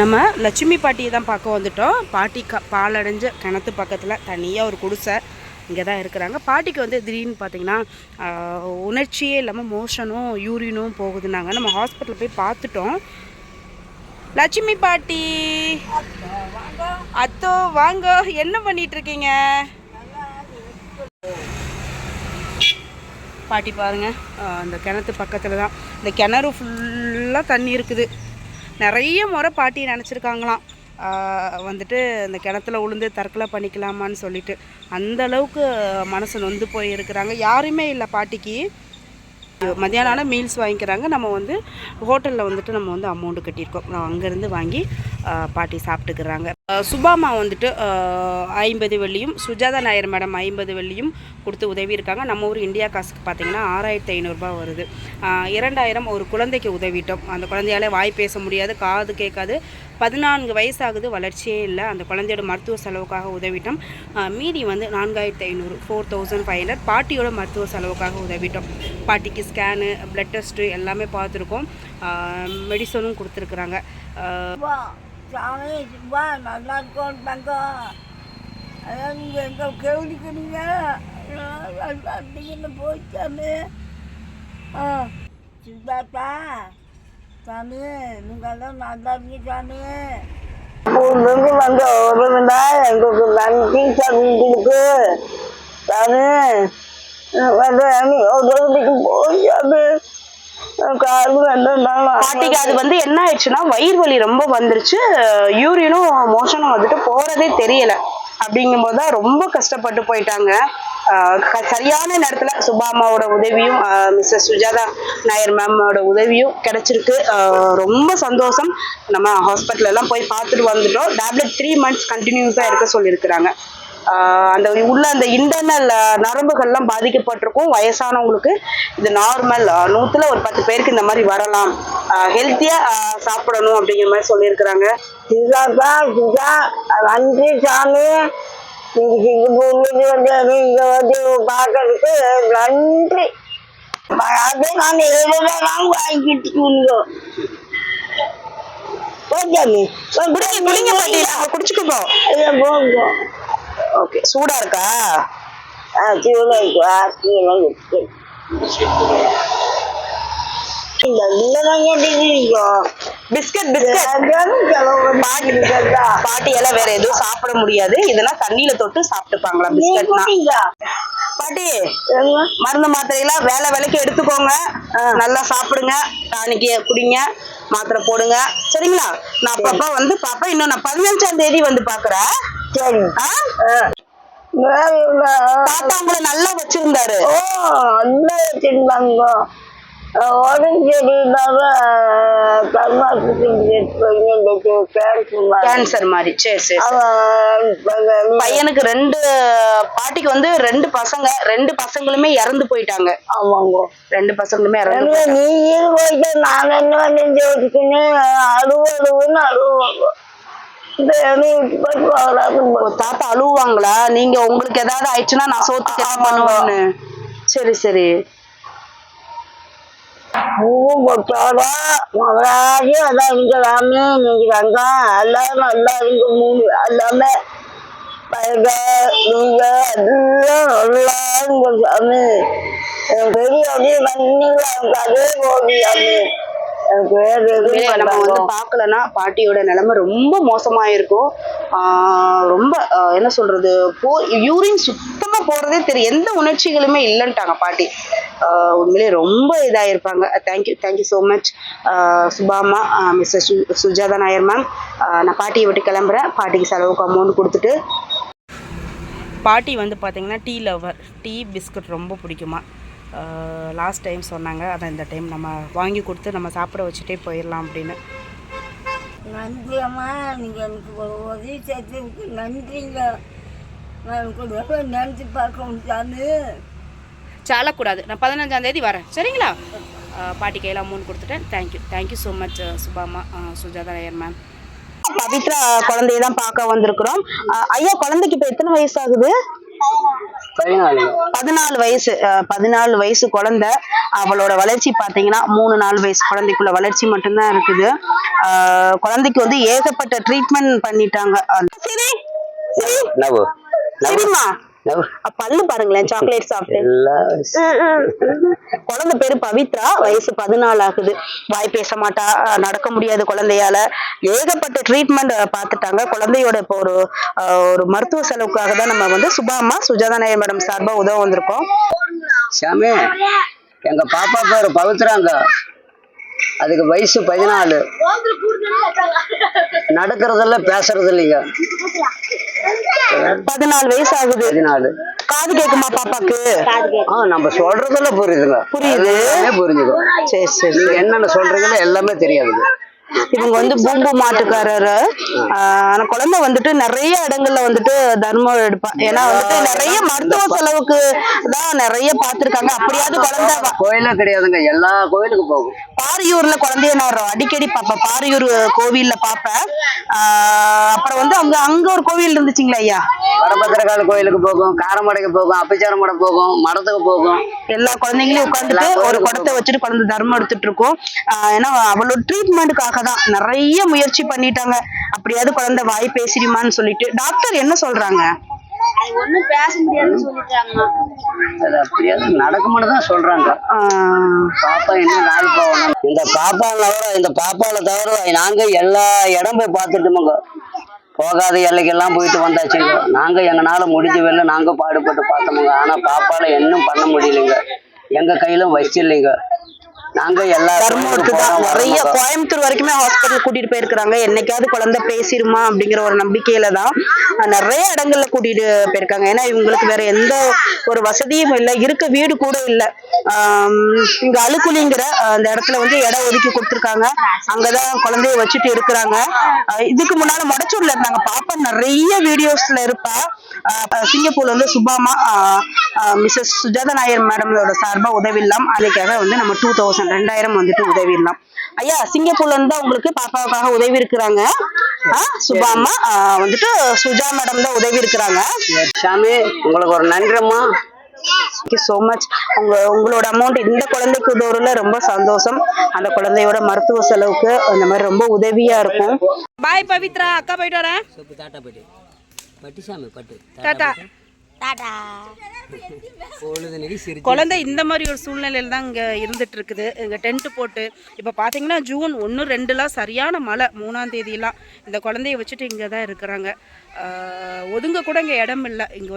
நம்ம லட்சுமி பாட்டியை தான் பார்க்க வந்துட்டோம். பாட்டி க பாலடைஞ்ச கிணத்து பக்கத்தில் தனியாக ஒரு குடிசை இங்கே தான் இருக்கிறாங்க. பாட்டிக்கு வந்து திடீர்னு பார்த்தீங்கன்னா உணர்ச்சியே இல்லாமல் மோஷனும் யூரினும் போகுதுன்னாங்க. நம்ம ஹாஸ்பிட்டல் போய் பார்த்துட்டோம். லட்சுமி பாட்டி! அத்தோ வாங்க. என்ன பண்ணிட்டு இருக்கீங்க? பாட்டி பாருங்க. அந்த கிணத்து பக்கத்தில் தான் இந்த கிணறு ஃபுல்லாக தண்ணி இருக்குது. நிறைய முறை பாட்டி நினச்சிருக்காங்களாம். வந்துட்டு இந்த கிணத்துல உளுந்து தற்கொலை பண்ணிக்கலாமான்னு சொல்லிட்டு. அந்த அளவுக்கு மனசு நொந்து போய் இருக்கிறாங்க யாருமே இல்லை பாட்டிக்கு. மத்தியானம் ஆனால் மீல்ஸ் வாங்கிக்கிறாங்க. நம்ம வந்து ஹோட்டலில் வந்துட்டு நம்ம வந்து அமௌண்ட்டு கட்டியிருக்கோம். அங்கேருந்து வாங்கி பாட்டி சாப்பிட்டுக்கிறாங்க. சுபாமா வந்துட்டு ஐம்பது வெள்ளியும் சுஜாதா நாயர் மேடம் ஐம்பது வெள்ளியும் கொடுத்து உதவி இருக்காங்க நம்ம ஊர் இந்தியா காசுக்கு பார்த்தீங்கன்னா ஆறாயிரத்தி ஐநூறுரூபா வருது. இரண்டாயிரம் ஒரு குழந்தைக்கு உதவிட்டோம். அந்த குழந்தையால வாய் பேச முடியாது காது கேட்காது. பதினான்கு வயசாகுது வளர்ச்சியே இல்லை. அந்த குழந்தையோட மருத்துவ செலவுக்காக உதவிட்டோம். மீதி வந்து நான்காயிரத்தி ஐநூறு ஃபோர் தௌசண்ட் ஃபைவ் ஹண்ட்ரட் பாட்டியோட மருத்துவ செலவுக்காக உதவிட்டோம். பாட்டிக்கு ஸ்கேனு பிளட் டெஸ்ட்டு எல்லாமே பார்த்துருக்கோம். மெடிசனும் கொடுத்துருக்குறாங்க. வா சாமி வா நல்லா இருக்கும் தங்கம் அதான் நீங்கள் எங்கே நல்லா இருந்தீங்கன்னு போச்சாமி ஆ சித்தாத்தா சாமி நீங்கள்லாம் நல்லா இருக்கீங்க சாமி. ஊர்லேருந்து வந்த உறவுனா எங்களுக்கு நன்றி சாமிங்களுக்கு சாமி பாட்டிக்கு அது வந்து என்ன ஆயிடுச்சுன்னா வயிறு வலி ரொம்ப வந்துருச்சு. யூரியனும் மோஷனும் வந்துட்டு போகிறதே தெரியல. அப்படிங்கும்போது தான் ரொம்ப கஷ்டப்பட்டு போயிட்டாங்க. க- சரியான நேரத்தில் சுபாமாவோட உதவியும் மிஸ்டர் சுஜாதா நாயர் மேமோட உதவியும் கிடைச்சிருக்கு. ரொம்ப சந்தோஷம். நம்ம ஹாஸ்பிட்டல் எல்லாம் போய் பார்த்துட்டு வந்துட்டோம். டேப்லெட் த்ரீ மந்த்ஸ் கண்டினியூஸாக இருக்க சொல்லியிருக்கிறாங்க. அந்த உள்ள அந்த இன்டர்னல் நரம்புகள்லாம் பாதிக்கப்பட்டிருக்கும். வயசானவங்களுக்கு இது நார்மல் நூற்றுல ஒரு பத்து பேருக்கு இந்த மாதிரி வரலாம். ஹெல்த்தியாக சாப்பிடணும் அப்படிங்கிற மாதிரி சொல்லியிருக்கிறாங்க. சிதாப்பா சிதா நன்றி சாமி நீங்க சிங்கப்பூர்லேருந்து வந்து நீங்க வந்து பார்க்கறதுக்கு நன்றி. அதே நான் எவ்வளோதான் வாங்கிட்டு போச்சாமி குடிங்க குடிங்க பாட்டி. குடிச்சுக்கோ போங்க. ஓகே. சூடா இருக்கா? Biscuit biscuit. பாட்டி எல்லாம் வேற எதுவும் சாப்பிட முடியாது. இதெல்லாம் தண்ணியில தொட்டு சாப்பிட்டுப்பாங்களா பிஸ்கட்னா? பாட்டி மருந்து மாத்திரையெல்லாம் வேலை வேலைக்கு எடுத்துக்கோங்க. நல்லா சாப்பிடுங்க. டானிக்கு குடிங்க. மாத்திரை போடுங்க. சரிங்களா? நான் அப்பப்ப வந்து பாப்பேன் இன்னும் நான் பதினஞ்சாம் தேதி வந்து? வேற தாத்தா உங்களை நல்லா வச்சிருந்தாரு. ஓ நல்லா வச்சிருந்தாங்க. கேன்சர் மாதிரி. சரி சரி பையனுக்கு ரெண்டு பாட்டிக்கு வந்து ரெண்டு பசங்க ரெண்டு பசங்களுமே இறந்து போயிட்டாங்க. ஆமாங்க. ரெண்டு பசங்களுமே இறந்து நீ போயிட்டு நான் என்ன வந்து வச்சுக்கின்னு அழுவு அழுவுன்னு அழுவாங்க. தாத்தா அழுவாங்களா நீங்க உங்களுக்கு ஏதாவது ஆயிடுச்சுன்னா நான் சோத்துக்கு என்ன பண்ணுவேன்னு? சரி சரி. பூவும் பொட்டோட மகராஜி அதான் இருக்கலாமே நினைக்கிறாங்க எல்லாரும் நல்லா இருங்க மூணு எல்லாமே நீங்க எல்லாம் நல்லா சாமி. பெரிய அப்படியே எனக்கு அதே சாமி. வேற எதுவும் நம்ம வந்து. பார்க்கலன்னா பாட்டியோட நிலைமை ரொம்ப மோசமா இருக்கும் ரொம்ப என்ன சொல்றது போ யூரின் சுத்தமா போறதே தெரியும் எந்த உணர்ச்சிகளுமே இல்லைன்ட்டாங்க பாட்டி. ஆஹ் உண்மையிலே ரொம்ப இதாயிருப்பாங்க. Thank you thank you so much சுபாமா mister சு சுஜாதா நாயர் மேம் நான் பாட்டியை விட்டு கிளம்புறேன். பாட்டிக்கு செலவுக்கு அமௌண்ட் கொடுத்துட்டு. பாட்டி வந்து பார்த்தீங்கன்னா டீ லவர் டீ பிஸ்கட் ரொம்ப பிடிக்குமா? லாஸ்ட் டைம் சொன்னாங்க. அதான் இந்த டைம் நம்ம வாங்கி கொடுத்து நம்ம சாப்பிட வச்சுட்டே போயிடலாம் அப்படின்னு. நன்றி அம்மா. நீங்க எனக்கு ஒரு உதவி செய்ததுக்கு நன்றிங்க. நான் எனக்கு நினைச்சு பார்க்கணும் சாமி சாலக்கூடாது. நான் பதினஞ்சாம் தேதி வரேன். சரிங்களா? பாட்டி கையில் அமௌண்ட் கொடுத்துட்டேன். Thank you thank you so much சுபாமா Sujatha Iyer ma'am Pavithra குழந்தைய தான் பார்க்க வந்திருக்கிறோம். ஐயா குழந்தைக்கு இப்போ எத்தனை வயசு ஆகுது? பதினாலு. வயசு பதினாலு வயசு குழந்தை. அவளோட வளர்ச்சி பார்த்தீங்கன்னா மூணு நாலு வயசு குழந்தைக்குள்ள வளர்ச்சி மட்டும்தான் இருக்குது. குழந்தைக்கு வந்து ஏகப்பட்ட ட்ரீட்மெண்ட் பண்ணிட்டாங்க. அது- பல்லு பாருங்களேன் சாக்லேட் சாப்பிட்டு குழந்தை பேரு பவித்ரா வயசு பதினாலு ஆகுது. வாய் பேச மாட்டா நடக்க முடியாது குழந்தையால. ஏகப்பட்ட ட்ரீட்மெண்ட் பார்த்துட்டாங்க குழந்தையோட இப்போ ஒரு ஒரு மருத்துவ செலவுக்காக தான் நம்ம வந்து சுபாமா சுஜாதா நாயர் மேடம் சார்பா உதவ வந்திருக்கோம். சாமி எங்க பாப்பா பேரு பவித்ராங்க. அதுக்கு வயசு பதினாலு. நடக்கிறதில்ல பேசுறது இல்லைங்க பதினாலு வயசு ஆகுது பதினாலு. காது கேக்குமா பாப்பாக்கு? ஆ நம்ம சொல்றதுல புரியுதுங்க. புரியுது. புரிஞ்சுக்கும். சரி சரி. நீங்க என்னென்ன சொல்றீங்களோ எல்லாமே தெரியாதுங்க இவங்க வந்து பூம்பு மாட்டுக்காரரு. ஆஹ் ஆனா குழந்தை வந்துட்டு நிறைய இடங்கள்ல வந்துட்டு தர்மம் எடுப்பா. ஏன்னா வந்துட்டு நிறைய மருத்துவ செலவுக்கு தான் நிறைய பார்த்திருக்காங்க. அப்படியாவது குழந்தை கோயிலே கிடையாதுங்க. எல்லா கோயிலுக்கு போகும். பாரியூர்ல குழந்தைய நான் அடிக்கடி பாப்பேன் பாரியூர் கோவில்ல பாப்பேன் ஆஹ் அப்புறம் வந்து அங்க அங்க ஒரு கோவில் இருந்துச்சுங்களா ஐயா? வடபத்திரகால கோயிலுக்கு போகும் காரமடைக்கு போகும் அப்பிச்சாரம் மடம் போகும் மடத்துக்கு போகும். எல்லா குழந்தைங்களையும் உட்காந்துட்டு ஒரு குடத்தை வச்சுட்டு குழந்தை தர்மம் எடுத்துட்டு இருக்கோம். ஏன்னா அவளோட ட்ரீட்மெண்ட்டுக்காக தான். நிறைய முயற்சி பண்ணிட்டாங்க. அப்படியாவது குழந்தை வாய் பேசிடுமான்னு சொல்லிட்டு. டாக்டர் என்ன சொல்றாங்க? ஒண்ணும் பேச முடியாதுன்னு சொல்லிட்டாங்க. அது அப்படியாவது தான் சொல்றாங்க. பாப்பா இன்னும் நாள் போகணும் இந்த தவிர இந்த பாப்பால தவிர நாங்க எல்லா இடம் போய் பார்த்துட்டோமுங்க போகாத எல்லைக்கெல்லாம் போயிட்டு வந்தாச்சுங்க நாங்க எங்கனால முடிஞ்ச வேலை நாங்க பாடுபட்டு பார்த்தோமுங்க ஆனா பாப்பால இன்னும் பண்ண முடியலைங்க. எங்க கையிலும் வச்சு இல்லைங்க. நாங்க எல்லா தர்மத்துக்கு தான். நிறைய கோயம்புத்தூர் வரைக்குமே ஹாஸ்பிட்டல் கூட்டிட்டு போயிருக்கிறாங்க. என்னைக்காவது குழந்தை பேசிருமா அப்படிங்கிற ஒரு நம்பிக்கையில தான் நிறைய இடங்கள்ல கூட்டிட்டு போயிருக்காங்க. ஏன்னா இவங்களுக்கு வேற எந்த ஒரு வசதியும் இல்லை. இருக்க வீடு கூட இல்லை. இங்க அழுக்குழிங்கிற அஹ், அந்த இடத்துல வந்து இடம் ஒதுக்கி கொடுத்துருக்காங்க. அங்கதான் குழந்தைய வச்சுட்டு இருக்கிறாங்க. இதுக்கு முன்னால மொடச்சூர்ல இருந்தாங்க. பாப்பா நிறைய வீடியோஸ்ல இருப்பா. சிங்கப்பூர்ல வந்து சுபாமா மிஸ்ஸஸ் சுஜாதா நாயர் மேடமோட சார்பா உதவிடலாம். அதுக்காக வந்து நம்ம டூ தௌசண்ட் ரெண்டாயிரம் வந்துட்டு உதவிடலாம். ஐயா சிங்கப்பூர்ல இருந்து தான் உங்களுக்கு பாப்பாவுக்காக உதவி இருக்கிறாங்க. சுபாமா ஆஹ் வந்துட்டு சுஜா மேடம் தான் உதவி இருக்கிறாங்க. சாமி உங்களுக்கு ஒரு நன்றிம்மா. தேங்க்யூ ஸோ மச் உங்க உங்களோட அமௌண்ட் இந்த குழந்தைக்கு உதவுறதுல ரொம்ப சந்தோஷம். அந்த குழந்தையோட மருத்துவ செலவுக்கு அந்த மாதிரி ரொம்ப உதவியா இருக்கும். பாய் பவித்ரா அக்கா போயிட்டு வரேன். சொப்பு தாட்டா பட்டு பட்டு சாமி பட்டு. டாடா டாடா. குழந்தை இந்த மாதிரி ஒரு சூழ்நிலையில தான் இங்கே இருந்துட்டு இருக்குது இங்கே டென்ட் போட்டு இப்போ பார்த்தீங்கன்னா ஜூன் ஒன்று ரெண்டுலாம் சரியான மழை மூணாம் தேதியெல்லாம். இந்த குழந்தைய வச்சுட்டு இங்கே தான் இருக்கிறாங்க ஒதுங்க கூட இங்கே இடம் இல்லை. இங்கே